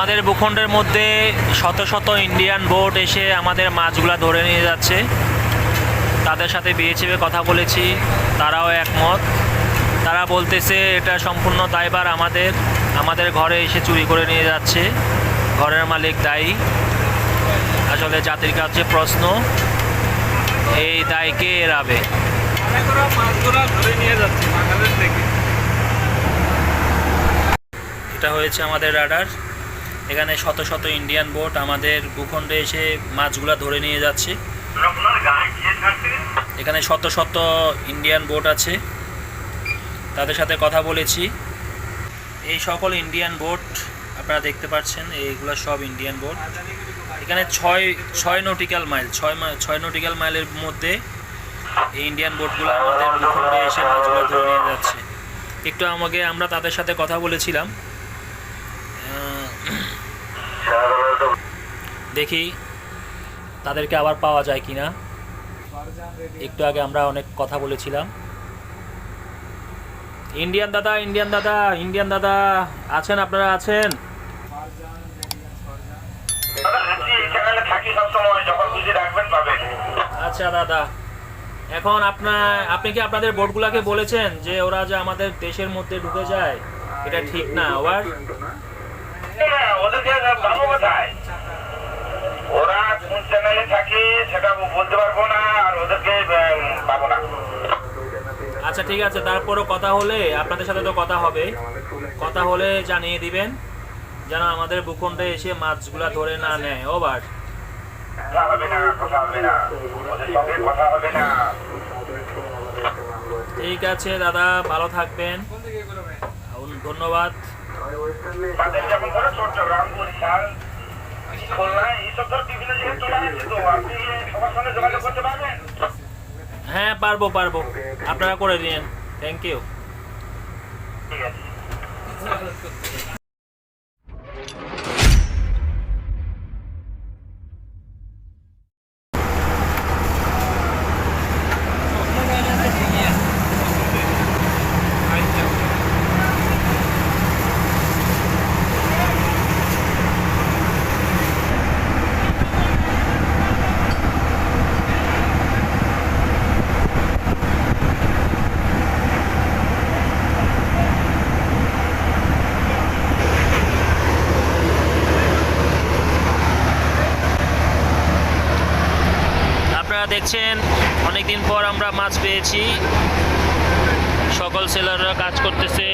আমাদের ভূখণ্ডের মধ্যে শত শত ইন্ডিয়ান বোট এসে আমাদের মাছগুলা ধরে নিয়ে যাচ্ছে। তাদের সাথে বিএচএফে কথা বলেছি, তারাও একমত। তারা বলতেছে, এটা সম্পূর্ণ দায়বার আমাদের। আমাদের ঘরে এসে চুরি করে নিয়ে যাচ্ছে। ঘরের মালিক দায়ী। আসলে জাতির কাছে প্রশ্ন, এই দায় কে থেকে এটা হয়েছে আমাদের রাডার এখানে শত শত ইন্ডিয়ান বোট আমাদের ভূখণ্ডে এসে মাছগুলো ধরে নিয়ে যাচ্ছে। এখানে শত শত ইন্ডিয়ান বোট আছে। তাদের সাথে কথা বলেছি। এই সকল ইন্ডিয়ান বোট আপনারা দেখতে পাচ্ছেন, এইগুলো সব ইন্ডিয়ান বোট এখানে ছয় ছয় নটিক্যাল মাইল ছয় ছয় নটিক্যাল মাইলের মধ্যে এই ইন্ডিয়ান বোটগুলো আমাদের ভূখণ্ডে এসে মাছগুলো ধরে নিয়ে যাচ্ছে। একটু আমাকে আমরা তাদের সাথে কথা বলেছিলাম। দেখি তাদেরকে আবার পাওয়া যায় কি না একটু আগে আমরা অনেক কথা বলেছিলাম। ইন্ডিয়ান দাদা ইন্ডিয়ান দাদা ইন্ডিয়ান দাদা, আছেন আপনারা, আছেন? আচ্ছা দাদা, এখন আপনার আপনি কি আপনাদের বোটগুলাকে বলেছেন যে ওরা যে আমাদের দেশের মধ্যে ঢুকে যায়? এটা ঠিক না আবার পাবো কোথায় ওরা কোন চ্যানেলে থাকে সেটা বলতে পারব না আর ওদেরকে পাবো না। আচ্ছা ঠিক আছে তারপরও কথা হলে আপনাদের সাথে তো কথা হবে। কথা হলে জানিয়ে দিবেন যেন আমাদের ভূখণ্ডে এসে মাছগুলা ধরে না নেয়। ওভার না ঠিক আছে দাদা ভালো থাকবেন। ধন্যবাদ। হ্যাঁ পারব পারব। আপনারা করে দিন থ্যাংক ইউ আপনারা দেখছেন অনেকদিন পর আমরা মাছ পেয়েছি। সকল সেলাররা কাজ করতেছে।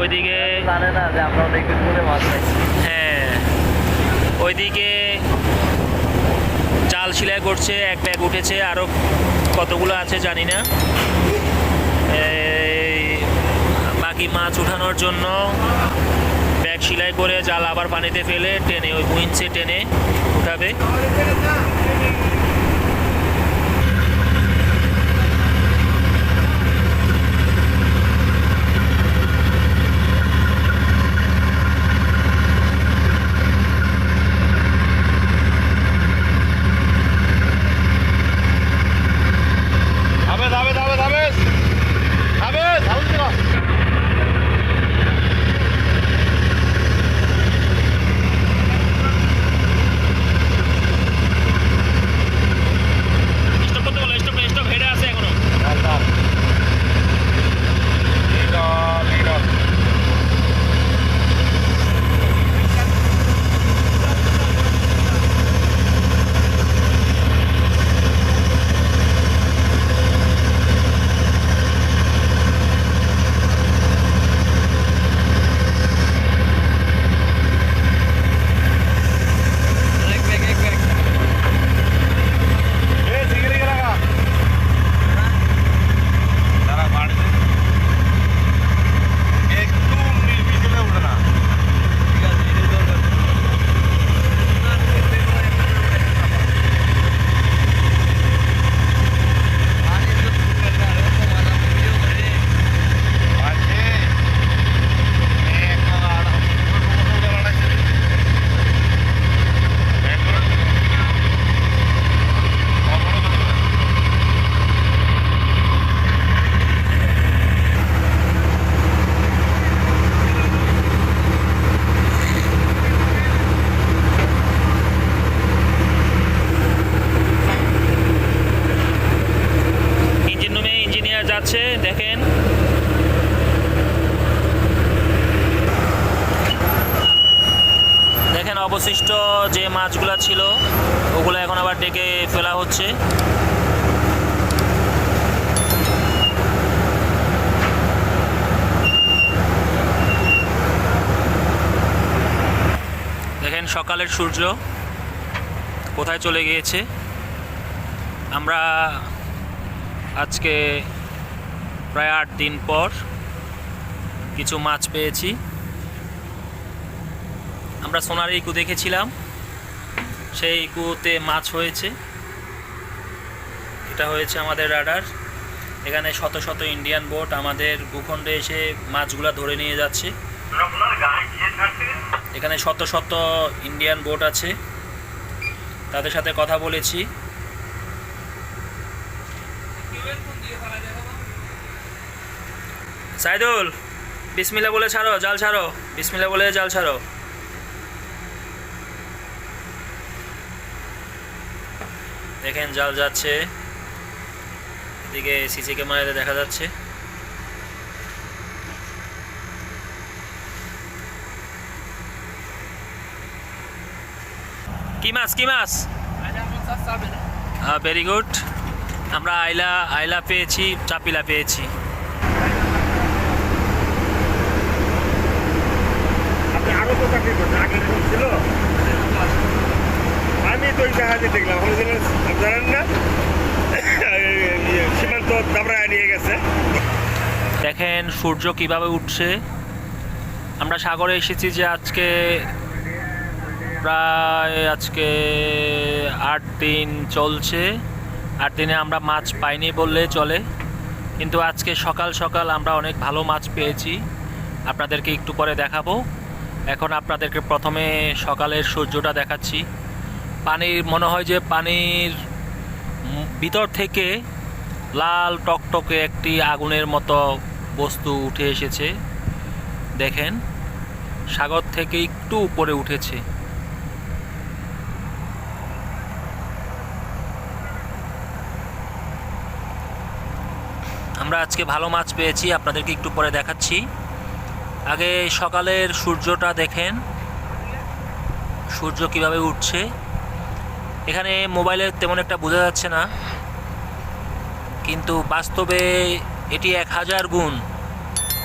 ওইদিকে জানে না যে আমরা অনেকদিন ধরে মাছ খাইছি হ্যাঁ। ওইদিকে চাল সেলাই করছে এক ব্যাগ উঠেছে আরও কতগুলো আছে জানি না। বাকি মাছ উঠানোর জন্য ব্যাগ সেলাই করে জাল আবার পানিতে ফেলে টেনে ওই উইঞ্চে টেনে উঠাবে। যাচ্ছে, দেখেন। দেখেন অবশিষ্ট যে মাছগুলো ছিল, ওগুলো এখন আবার ডেকে ফেলা হচ্ছে। দেখেন সকালের সূর্য কোথায় চলে গিয়েছে। আমরা আজকে প্রায় আট দিন পর কিছু মাছ পেয়েছি। আমরা সোনার ইকু দেখেছিলাম। সেই ইকুতে মাছ হয়েছে। এটা হয়েছে আমাদের রাডার। এখানে শত শত ইন্ডিয়ান বোট আমাদের ভূখণ্ডে এসে মাছগুলা ধরে নিয়ে যাচ্ছে। এখানে শত শত ইন্ডিয়ান বোট আছে। তাদের সাথে কথা বলেছি। সাইদুল বিসমিল্লা বলে ছাড়ো, জাল ছাড়ো বিসমিল্লা বলে জাল ছাড়ো। দেখেন জাল যাচ্ছে, এদিকে সিসি ক্যামেরাতে দেখা যাচ্ছে। কি মাছ কি মাছ? ভেরি গুড আমরা আইলা আইলা পেয়েছি, চাপিলা পেয়েছি। আমি তো জাহাজে দেখলাম জানেন না? সীমান্ত নিয়ে গেছে। দেখেন, সূর্য কীভাবে উঠছে। আমরা সাগরে এসেছি যে আজকে প্রায় আজকে আট দিন চলছে। আট দিনে আমরা মাছ পাইনি বললে চলে। কিন্তু আজকে সকাল সকাল আমরা অনেক ভালো মাছ পেয়েছি। আপনাদেরকে একটু পরে দেখাবো। এখন আপনাদেরকে প্রথমে সকালের সূর্যটা দেখাচ্ছি। পানির, মনে হয় যে পানির ভিতর থেকে লাল টকটকে একটি আগুনের মতো বস্তু উঠে এসেছে। দেখেন, সাগর থেকে একটু উপরে উঠেছে। আমরা আজকে ভালো মাছ পেয়েছি, আপনাদেরকে একটু পরে দেখাচ্ছি। আগে সকালের সূর্যটা দেখেন। সূর্য কীভাবে উঠছে। এখানে মোবাইলে তেমন একটা বোঝা যাচ্ছে না। কিন্তু বাস্তবে এটি এক হাজার গুণ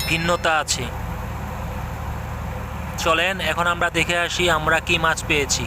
ভিন্নতা আছে। চলেন, এখন আমরা দেখে আসি আমরা কি মাছ পেয়েছি।